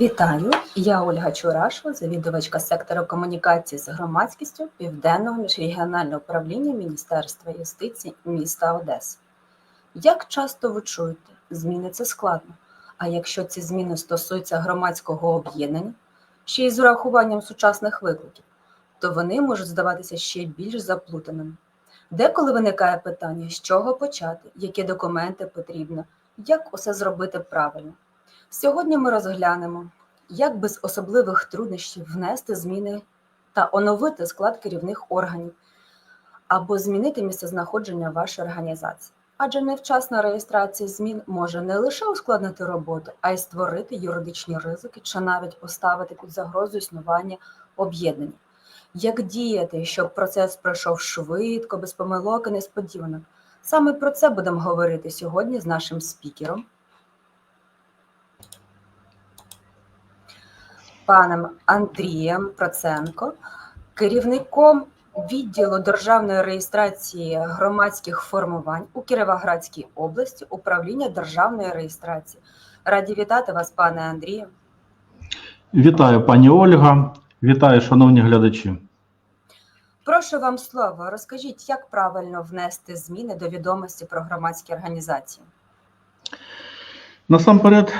Вітаю, я Ольга Чурашова, завідувачка сектору комунікації з громадськістю Південного міжрегіонального управління Міністерства юстиції міста Одеси. Як часто ви чуєте, зміни це складно. А якщо ці зміни стосуються громадського об'єднання, ще й з урахуванням сучасних викликів, то вони можуть здаватися ще більш заплутаними. Деколи виникає питання, з чого почати, які документи потрібно, як усе зробити правильно. Сьогодні ми розглянемо, як без особливих труднощів внести зміни та оновити склад керівних органів або змінити місцезнаходження вашої організації. Адже невчасна реєстрація змін може не лише ускладнити роботу, а й створити юридичні ризики чи навіть поставити під загрозу існування об'єднання. Як діяти, щоб процес пройшов швидко, без помилок і несподіванок? Саме про це будемо говорити сьогодні з нашим спікером, паном Андрієм Проценко, керівником відділу державної реєстрації громадських формувань у Кіровоградській області управління державної реєстрації. Раді вітати вас, пане Андрію. Вітаю, пані Ольга. Вітаю, шановні глядачі. Прошу вам слово. Розкажіть, як правильно внести зміни до відомості про громадські організації? Насамперед,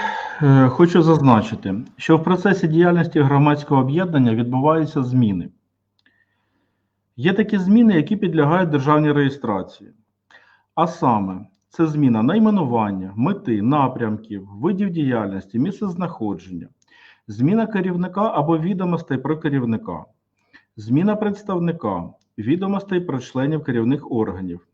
хочу зазначити, що в процесі діяльності громадського об'єднання відбуваються зміни. Є такі зміни, які підлягають державній реєстрації. А саме, це зміна найменування, мети, напрямків, видів діяльності, місцезнаходження, зміна керівника або відомостей про керівника, зміна представника, відомостей про членів керівних органів,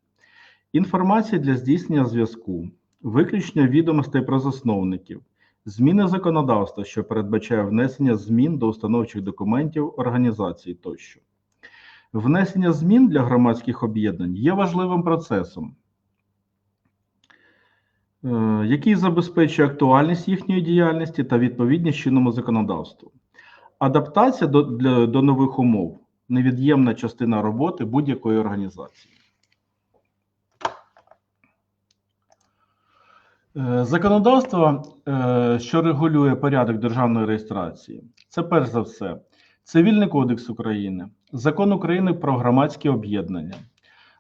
інформація для здійснення зв'язку, виключення відомостей про засновників, зміни законодавства, що передбачає внесення змін до установчих документів організації тощо. Внесення змін для громадських об'єднань є важливим процесом, е, який забезпечує актуальність їхньої діяльності та відповідність чинному законодавству. Адаптація до, для, до нових умов невід'ємна частина роботи будь-якої організації. Законодавство, е, що регулює порядок державної реєстрації, це перш за все Цивільний кодекс України, Закон України про громадські об'єднання,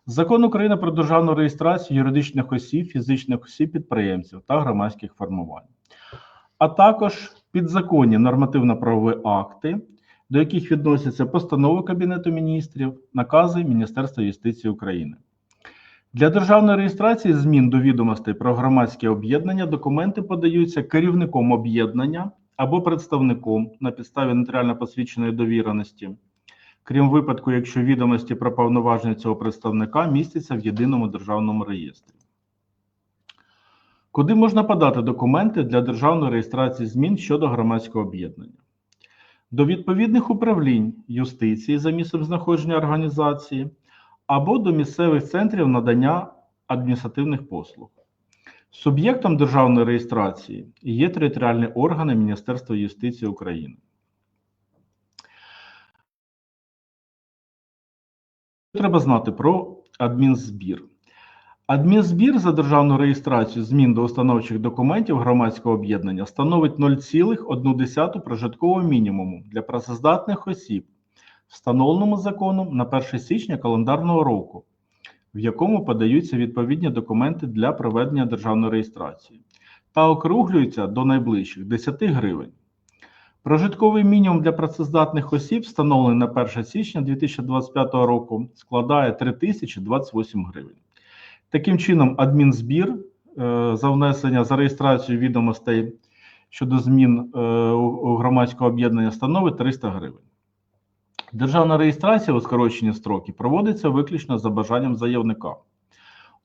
Закон України про державну реєстрацію юридичних осіб, фізичних осіб, підприємців та громадських формувань, а також підзаконні нормативно-правові акти, до яких відносяться постанови Кабінету міністрів, накази Міністерства юстиції України. Для державної реєстрації змін до відомостей про громадське об'єднання документи подаються керівником об'єднання або представником на підставі нотаріально посвідченої довіреності, крім випадку, якщо відомості про повноваження цього представника містяться в єдиному державному реєстрі. Куди можна подати документи для державної реєстрації змін щодо громадського об'єднання? До відповідних управлінь юстиції за місцем знаходження організації або до місцевих центрів надання адміністративних послуг. Суб'єктом державної реєстрації є територіальні органи Міністерства юстиції України. Треба знати про адмінзбір. Адмінзбір за державну реєстрацію змін до установчих документів громадського об'єднання становить 0,1 прожиткового мінімуму для працездатних осіб, встановленому законом на 1 січня календарного року, в якому подаються відповідні документи для проведення державної реєстрації, та округлюються до найближчих 10 гривень. Прожитковий мінімум для працездатних осіб, встановлений на 1 січня 2025 року, складає 3028 гривень. Таким чином, адмінзбір е, за внесення за реєстрацію відомостей щодо змін е, у громадського об'єднання становить 300 гривень. Державна реєстрація у скорочені строки проводиться виключно за бажанням заявника.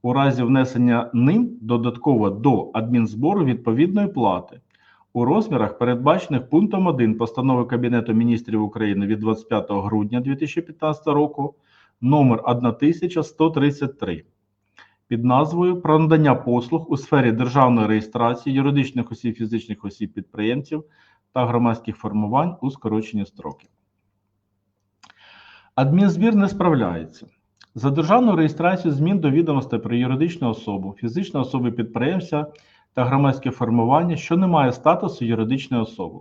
У разі внесення ним додатково до адмінзбору відповідної плати у розмірах, передбачених пунктом 1 постанови Кабінету міністрів України від 25 грудня 2015 року номер 1133 під назвою Про надання послуг у сфері державної реєстрації юридичних осіб, фізичних осіб підприємців та громадських формувань у скорочені строки. Адмінзбір не справляється. За державну реєстрацію змін до відомостей про юридичну особу, фізичну особу підприємця та громадське формування, що не має статусу юридичної особи,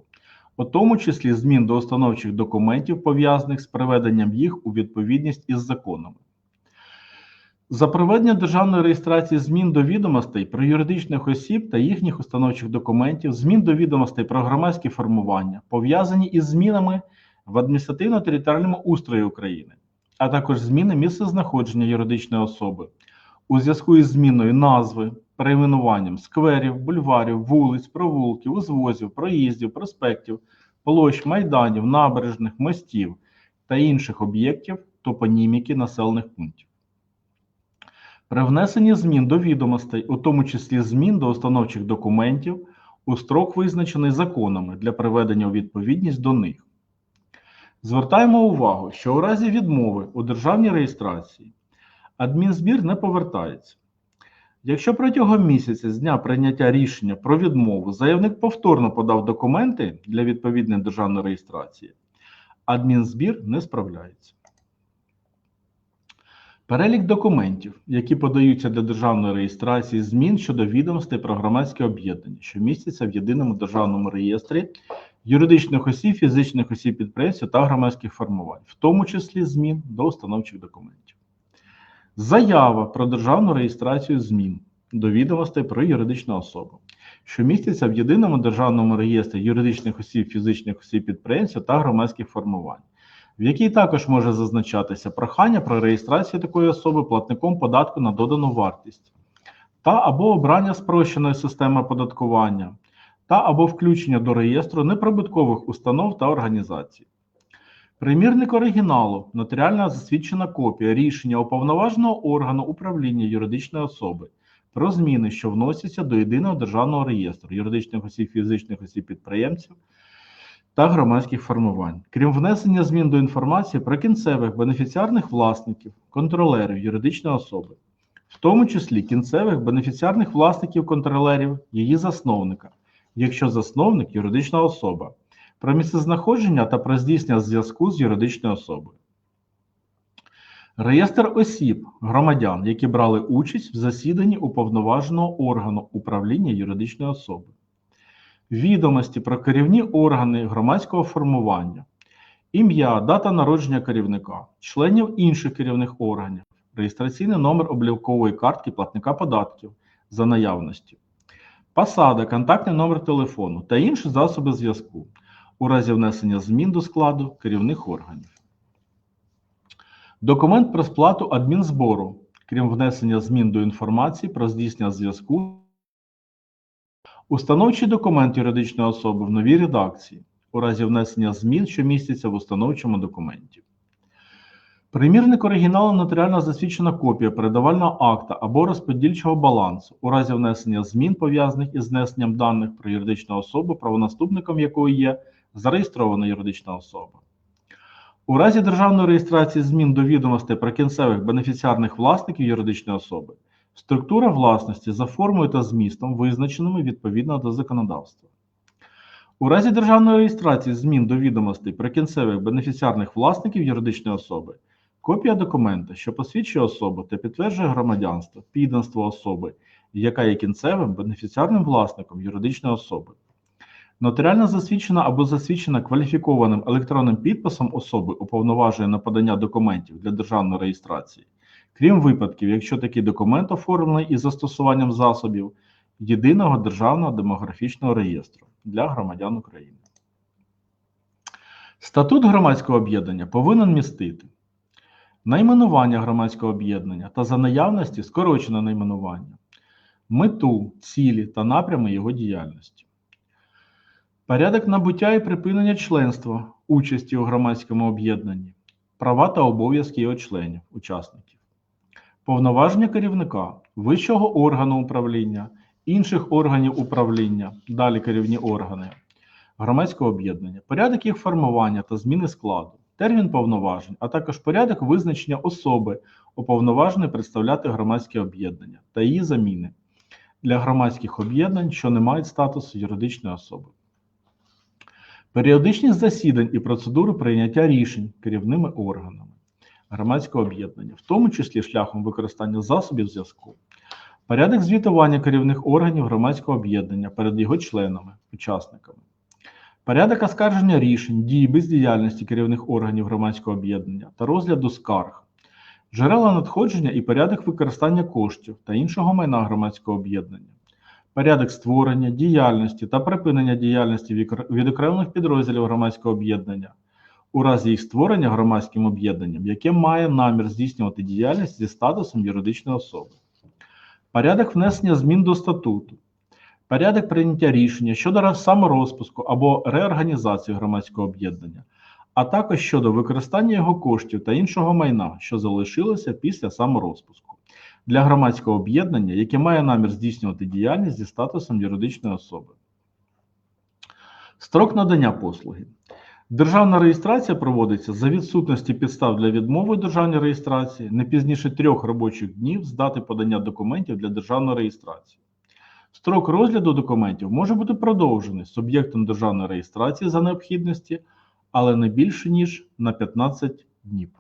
у тому числі змін до установчих документів, пов'язаних з приведенням їх у відповідність із законами. За проведення державної реєстрації змін до відомостей про юридичних осіб та їхніх установчих документів, змін до відомостей про громадські формування, пов'язані із змінами в адміністративно-територіальному устрої України, а також зміни місцезнаходження юридичної особи у зв'язку із зміною назви, перейменуванням скверів, бульварів, вулиць, провулків, узвозів, проїздів, проспектів, площ, майданів, набережних, мостів та інших об'єктів топоніміки населених пунктів. При внесенні змін до відомостей, у тому числі змін до установчих документів, у строк визначений законами для приведення у відповідність до них. Звертаємо увагу, що у разі відмови у державній реєстрації адмінзбір не повертається. Якщо протягом місяця з дня прийняття рішення про відмову заявник повторно подав документи для відповідної державної реєстрації, адмінзбір не справляється. Перелік документів, які подаються для державної реєстрації змін щодо відомостей про громадське об'єднання, що містяться в єдиному державному реєстрі юридичних осіб, фізичних осіб підприємців та громадських формувань, в тому числі змін до установчих документів. Заява про державну реєстрацію змін до відомостей про юридичну особу, що містяться в єдиному державному реєстрі юридичних осіб, фізичних осіб підприємців та громадських формувань, в якій також може зазначатися прохання про реєстрацію такої особи платником податку на додану вартість, та або обрання спрощеної системи оподаткування, та або включення до реєстру неприбуткових установ та організацій. Примірник оригіналу, нотаріальна засвідчена копія рішення уповноваженого органу управління юридичної особи про зміни, що вносяться до єдиного державного реєстру юридичних осіб, фізичних осіб підприємців та громадських формувань, крім внесення змін до інформації про кінцевих бенефіціарних власників, контролерів юридичної особи, в тому числі кінцевих бенефіціарних власників контролерів, її засновника, якщо засновник юридична особа про місцезнаходження та про здійснення зв'язку з юридичною особою. Реєстр осіб, громадян, які брали участь в засіданні уповноваженого органу управління юридичної особи. Відомості про керівні органи громадського формування, ім'я, дата народження керівника, членів інших керівних органів, реєстраційний номер облікової картки платника податків за наявності, посада, контактний номер телефону та інші засоби зв'язку у разі внесення змін до складу керівних органів. Документ про сплату адмінзбору, крім внесення змін до інформації про здійснення зв'язку. Установчий документ юридичної особи в новій редакції у разі внесення змін, що містяться в установчому документі. Примірник оригіналу нотаріально засвідчена копія передавального акта або розподільчого балансу у разі внесення змін, пов'язаних із знесенням даних про юридичну особу, правонаступником якої є зареєстрована юридична особа. У разі державної реєстрації змін до відомостей про кінцевих бенефіціарних власників юридичної особи, структура власності за формою та змістом, визначеними відповідно до законодавства. У разі державної реєстрації змін до відомостей про кінцевих бенефіціарних власників юридичної особи, копія документа, що посвідчує особу та підтверджує громадянство, підданство особи, яка є кінцевим бенефіціарним власником юридичної особи. Нотаріально засвідчена або засвідчена кваліфікованим електронним підписом особи, уповноваженої на подання документів для державної реєстрації, крім випадків, якщо такий документ оформлений із застосуванням засобів єдиного державного демографічного реєстру для громадян України. Статут громадського об'єднання повинен містити найменування громадського об'єднання та за наявності скорочене найменування, мету, цілі та напрями його діяльності. Порядок набуття і припинення членства, участі у громадському об'єднанні, права та обов'язки його членів, учасників, повноваження керівника, вищого органу управління, інших органів управління, далі керівні органи, громадського об'єднання, порядок їх формування та зміни складу, термін повноважень, а також порядок визначення особи, уповноваженої представляти громадське об'єднання та її заміни. Для громадських об'єднань, що не мають статусу юридичної особи. Періодичність засідань і процедури прийняття рішень керівними органами громадського об'єднання, в тому числі шляхом використання засобів зв'язку, порядок звітування керівних органів громадського об'єднання перед його членами, учасниками, порядок оскарження рішень, дії бездіяльності керівних органів громадського об'єднання та розгляду скарг, джерела надходження і порядок використання коштів та іншого майна громадського об'єднання, порядок створення, діяльності та припинення діяльності відокремлених підрозділів громадського об'єднання у разі їх створення громадським об'єднанням, яке має намір здійснювати діяльність зі статусом юридичної особи, порядок внесення змін до статуту, порядок прийняття рішення щодо саморозпуску або реорганізації громадського об'єднання, а також щодо використання його коштів та іншого майна, що залишилося після саморозпуску, для громадського об'єднання, яке має намір здійснювати діяльність зі статусом юридичної особи. Строк надання послуги. Державна реєстрація проводиться за відсутності підстав для відмови державної реєстрації не пізніше трьох робочих днів з дати подання документів для державної реєстрації. Строк розгляду документів може бути продовжений суб'єктом державної реєстрації за необхідності, але не більше ніж на 15 днів.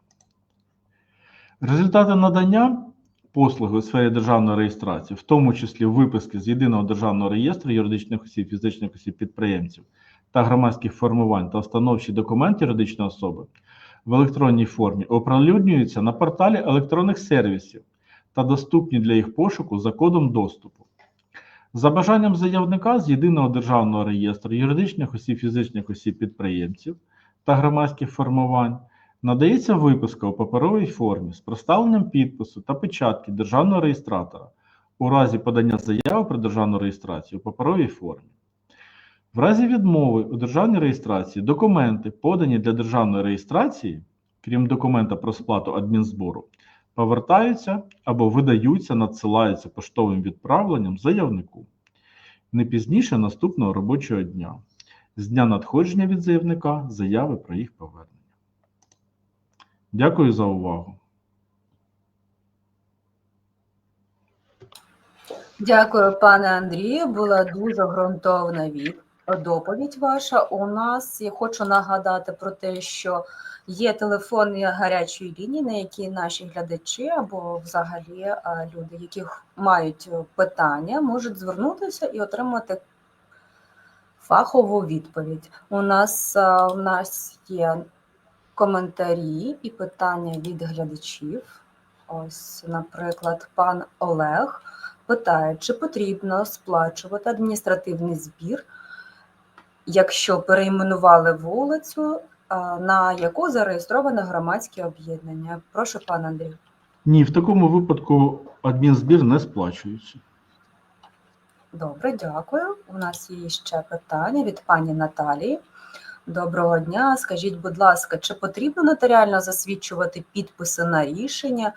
Результати надання послуги у сфері державної реєстрації, в тому числі виписки з єдиного державного реєстру юридичних осіб, фізичних осіб підприємців та громадських формувань та установчі документи юридичної особи в електронній формі оприлюднюються на порталі електронних сервісів та доступні для їх пошуку за кодом доступу. За бажанням заявника з єдиного державного реєстру юридичних осіб, фізичних осіб підприємців та громадських формувань надається виписка у паперовій формі з проставленням підпису та печатки державного реєстратора у разі подання заяви про державну реєстрацію у паперовій формі. В разі відмови у державній реєстрації документи, подані для державної реєстрації, крім документа про сплату адмінзбору, повертаються або видаються, надсилаються поштовим відправленням заявнику не пізніше наступного робочого дня з дня надходження від заявника заяви про їх повернення. Дякую за увагу. Дякую, пане Андрію. Була дуже ґрунтовна від доповідь ваша. У нас я хочу нагадати про те, що є телефонні гарячої лінії, на які наші глядачі або взагалі е, люди, які мають е, питання, можуть звернутися і отримати фахову відповідь. У нас, е, у нас є коментарі і питання від глядачів. Ось, наприклад, пан Олег питає, чи потрібно сплачувати адміністративний збір, якщо перейменували вулицю, на яку зареєстроване громадське об'єднання. Прошу, пан Андрій. Ні, в такому випадку адмінзбір не сплачується. Добре, дякую. У нас є ще питання від пані Наталії. Доброго дня. Скажіть, будь ласка, чи потрібно нотаріально засвідчувати підписи на рішення,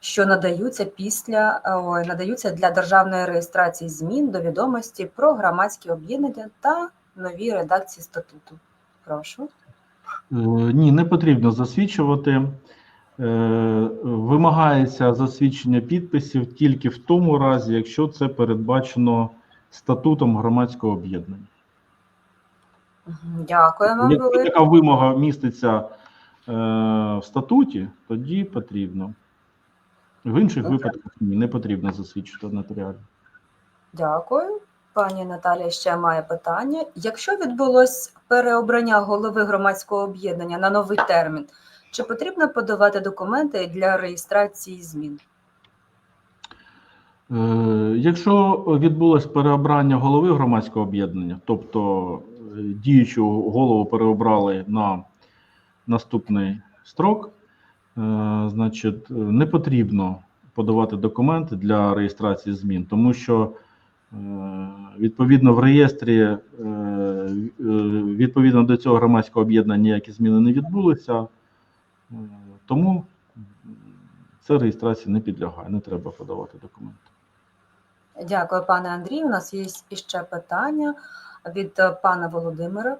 що надаються після ой, надаються для державної реєстрації змін до відомості про громадські об'єднання та нові редакції статуту? Прошу. Е, Ні, не потрібно засвідчувати. Е, Вимагається засвідчення підписів тільки в тому разі, якщо це передбачено статутом громадського об'єднання. Дякую вам Якщо велике. така вимога міститься е, в статуті, тоді потрібно. В інших Добре. випадках ні, не потрібно засвідчувати нотаріально. Дякую. Пані Наталія ще має питання. Якщо відбулось переобрання голови громадського об'єднання на новий термін, чи потрібно подавати документи для реєстрації змін? Е, Якщо відбулось переобрання голови громадського об'єднання, тобто е, діючу голову переобрали на наступний строк, е, значить, не потрібно подавати документи для реєстрації змін, тому що відповідно в реєстрі, е, е, відповідно до цього громадського об'єднання ніякі зміни не відбулися, е, тому це реєстрації не підлягає, не треба подавати документи. Дякую, пане Андрію. У нас є іще питання від е, пана Володимира.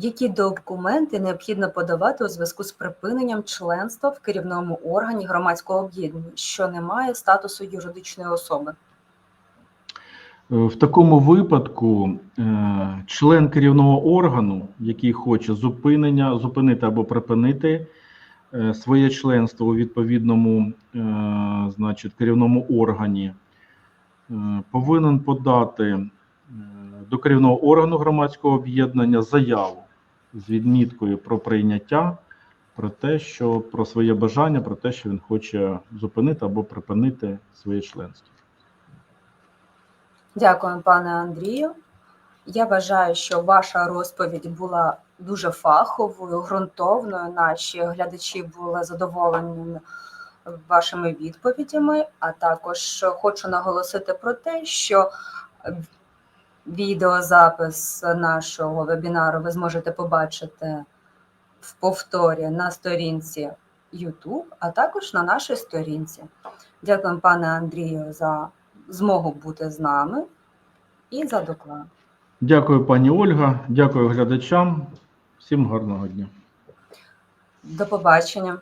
Які документи необхідно подавати у зв'язку з припиненням членства в керівному органі громадського об'єднання, що не має статусу юридичної особи? Е, В такому випадку е, член керівного органу, який хоче зупинення, зупинити або припинити е, своє членство у відповідному значить, керівному органі, повинен подати до керівного органу громадського об'єднання заяву з відміткою про прийняття, про те, що про своє бажання, про те, що він хоче зупинити або припинити своє членство. Дякую, пане Андрію. Я вважаю, що ваша розповідь була дуже фаховою, ґрунтовною. Наші глядачі були задоволені вашими відповідями. А також хочу наголосити про те, що відеозапис нашого вебінару ви зможете побачити в повторі на сторінці YouTube, а також на нашій сторінці. Дякую, пане Андрію, за змогу бути з нами і за доклад. Дякую, пані Ольга, дякую глядачам. Всім гарного дня. До побачення.